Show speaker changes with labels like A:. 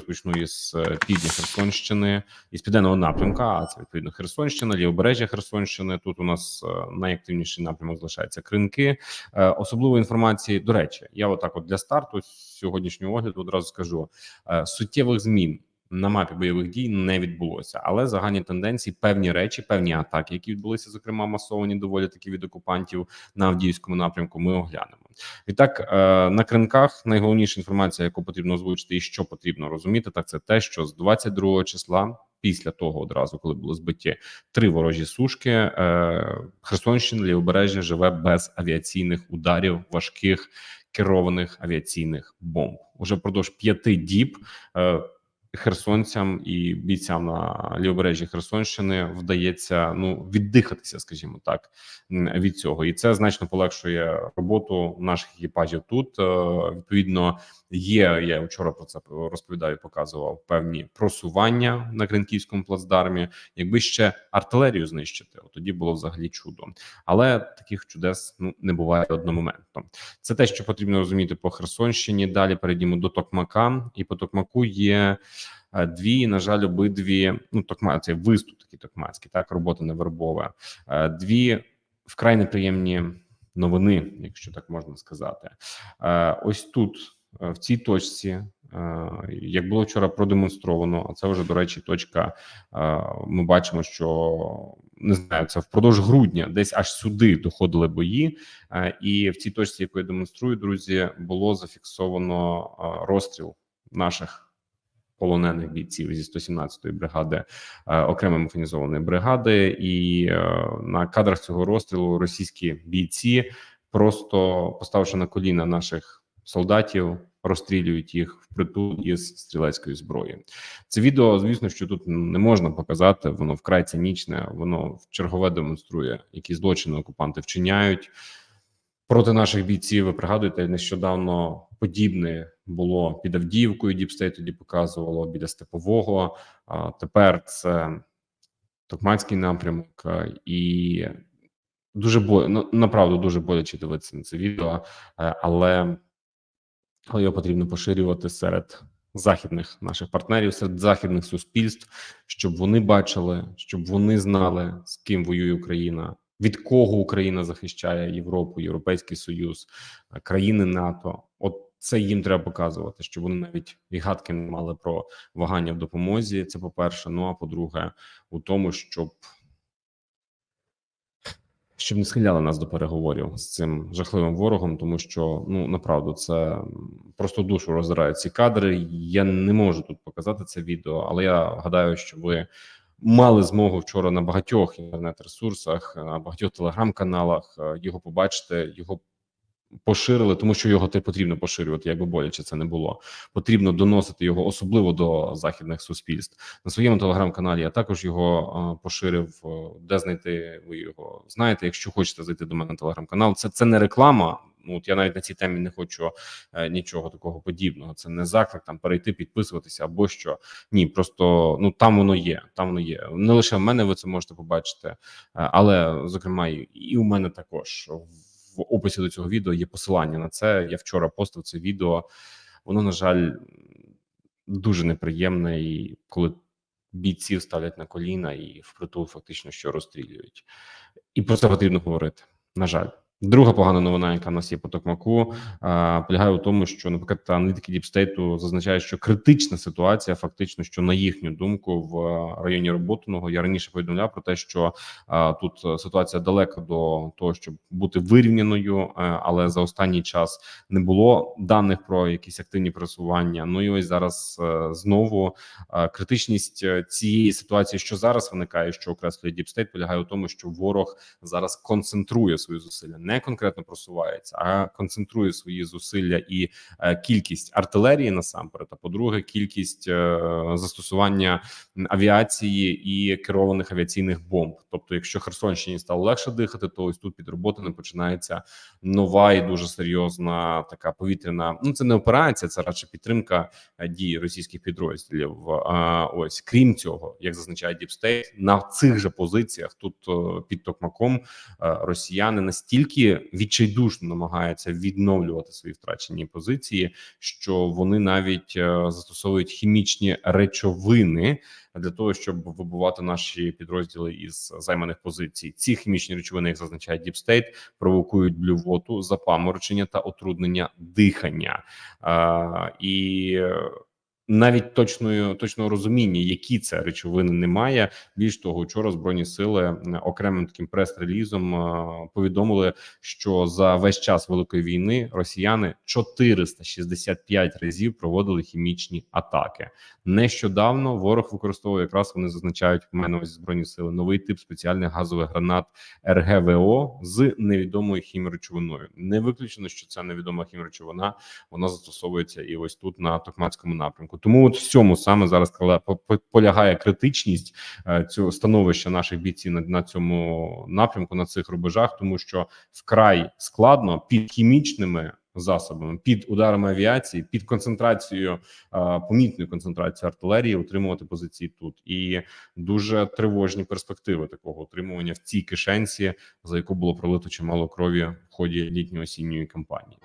A: розпочну із е, півдня Херсонщини, із південного напрямка. А це відповідно Херсонщина, лівобережжя Херсонщини. Тут у нас е, найактивніший напрямок залишається кринки. Е, Особливої інформації. До речі, я отак, от для старту сьогоднішнього огляду одразу скажу суттєвих змін. На мапі бойових дій не відбулося, але загальні тенденції, певні речі, певні атаки, які відбулися, зокрема масовані доволі таки від окупантів на Авдіївському напрямку. Ми оглянемо. Відтак е, на кринках найголовніша інформація, яку потрібно озвучити, і що потрібно розуміти, так це те, що з 22 числа. Після того одразу, коли були збиті три ворожі сушки, е, Херсонщина лівобережжя живе без авіаційних ударів, важких керованих авіаційних бомб. Уже впродовж п'яти діб е, херсонцям і бійцям на лівобережжі Херсонщини вдається ну віддихатися, скажімо так, від цього, і це значно полегшує роботу наших екіпажів. Тут Е, відповідно є. Я вчора про це розповідаю, показував певні просування на Кринківському плацдармі. Якби ще артилерію знищити, от тоді було взагалі чудо. Але таких чудес ну не буває одномоментно. Це те, що потрібно розуміти по Херсонщині. Далі перейдімо до Токмака, і по Токмаку є. Е, Дві, на жаль, обидві ну токма це виступ такий токмацький, так робота невербова. Е, Дві вкрай неприємні новини, якщо так можна сказати. Е, Ось тут, в цій точці, як було вчора продемонстровано, а це вже до речі, точка. Ми бачимо, що не знаю, це впродовж грудня, десь аж сюди доходили бої. І в цій точці, яку я демонструю, друзі, було зафіксовано розстріл наших полонених бійців зі 117-ї бригади е, окремої механізованої бригади, і е, на кадрах цього розстрілу російські бійці, просто поставивши на коліна наших солдатів, розстрілюють їх впритул із стрілецької зброї. Це відео, звісно, що тут не можна показати. Воно вкрай цинічне, воно в чергове демонструє, які злочини окупанти вчиняють проти наших бійців. Ви пригадуєте, нещодавно подібне було під Авдіївкою. Діпстейт тоді показувало біля Степового. Тепер це Токмацький напрямок, і дуже бо ну, направду дуже боляче дивитися на це відео, але, його потрібно поширювати серед західних наших партнерів, серед західних суспільств, щоб вони бачили, щоб вони знали, з ким воює Україна, від кого Україна захищає Європу, Європейський Союз, країни НАТО. От це їм треба показувати, щоб вони навіть і гадки не мали про вагання в допомозі. Це по перше. Ну а по-друге, у тому, щоб щоб не схиляли нас до переговорів з цим жахливим ворогом, тому що ну направду це просто душу роздирають ці кадри. Я не можу тут показати це відео, але я гадаю, що ви мали змогу вчора на багатьох інтернет-ресурсах, на багатьох телеграм-каналах е, його побачити, його поширили, тому що його те потрібно поширювати, якби боляче це не було. Потрібно доносити його, особливо до західних суспільств. На своєму телеграм-каналі я також його поширив. Е, Де знайти ви його знаєте? Якщо хочете зайти до мене на телеграм-канал, це це не реклама. Ну от я навіть на цій темі не хочу е, нічого такого подібного. Це не заклик там перейти, підписуватися або що. Ні, просто ну там воно є. Там воно є. Не лише в мене ви це можете побачити, е, але зокрема і, у мене також описі до цього відео є посилання на це. Я вчора постив це відео. Воно, на жаль, дуже неприємне, і коли бійців ставлять на коліна і впритул фактично що розстрілюють. І про це потрібно говорити. На жаль. Друга погана новина, яка в нас є по Токмаку, полягає у тому, що, наприклад, аналітики Діпстейту зазначають, що критична ситуація, фактично, що на їхню думку, в районі Роботиного я раніше повідомляв про те, що а, тут е, ситуація далека до того, щоб бути вирівняною, е, але за останній час не було даних про якісь активні просування. Ну і ось зараз е, знову е, критичність е, цієї ситуації, що зараз виникає, що окреслює Діпстейт, полягає у тому, що ворог зараз концентрує свої зусилля, не конкретно просувається, а концентрує свої зусилля і е, кількість артилерії насамперед. А по-друге, кількість е, застосування авіації і керованих авіаційних бомб. Тобто, якщо Херсонщині стало легше дихати, то ось тут під роботами починається нова і дуже серйозна така повітряна. Ну це не операція, це радше підтримка е, дії російських підрозділів. Ось крім цього, як зазначає Діпстейт, на цих же позиціях тут під Токмаком росіяни настільки настільки відчайдушно намагаються відновлювати свої втрачені позиції, що вони навіть е, застосовують хімічні речовини для того, щоб вибувати наші підрозділи із займаних позицій. Ці хімічні речовини, як зазначає State, провокують блювоту, запаморочення та отруднення дихання. Е, і е, навіть точної точного розуміння, які це речовини, немає. Більш того, вчора збройні сили окремим таким прес-релізом е, повідомили, що за весь час великої війни росіяни 465 разів проводили хімічні атаки. Нещодавно ворог використовує якраз вони зазначають мене ось збройні сили новий тип спеціальних газових гранат РГВО з невідомою хімречовиною. Не виключено, що ця невідома хімречовина вона застосовується і ось тут на Токмацькому напрямку. Тому от в цьому саме зараз полягає критичність е, цього становища наших бійців на, на цьому напрямку на цих рубежах, тому що вкрай складно під хімічними. Засобами під ударами авіації, під концентрацією е, помітною концентрацією артилерії утримувати позиції тут, і дуже тривожні перспективи такого утримування в цій кишенці, за яку було пролито чимало крові в ході літньо-осінньої кампанії.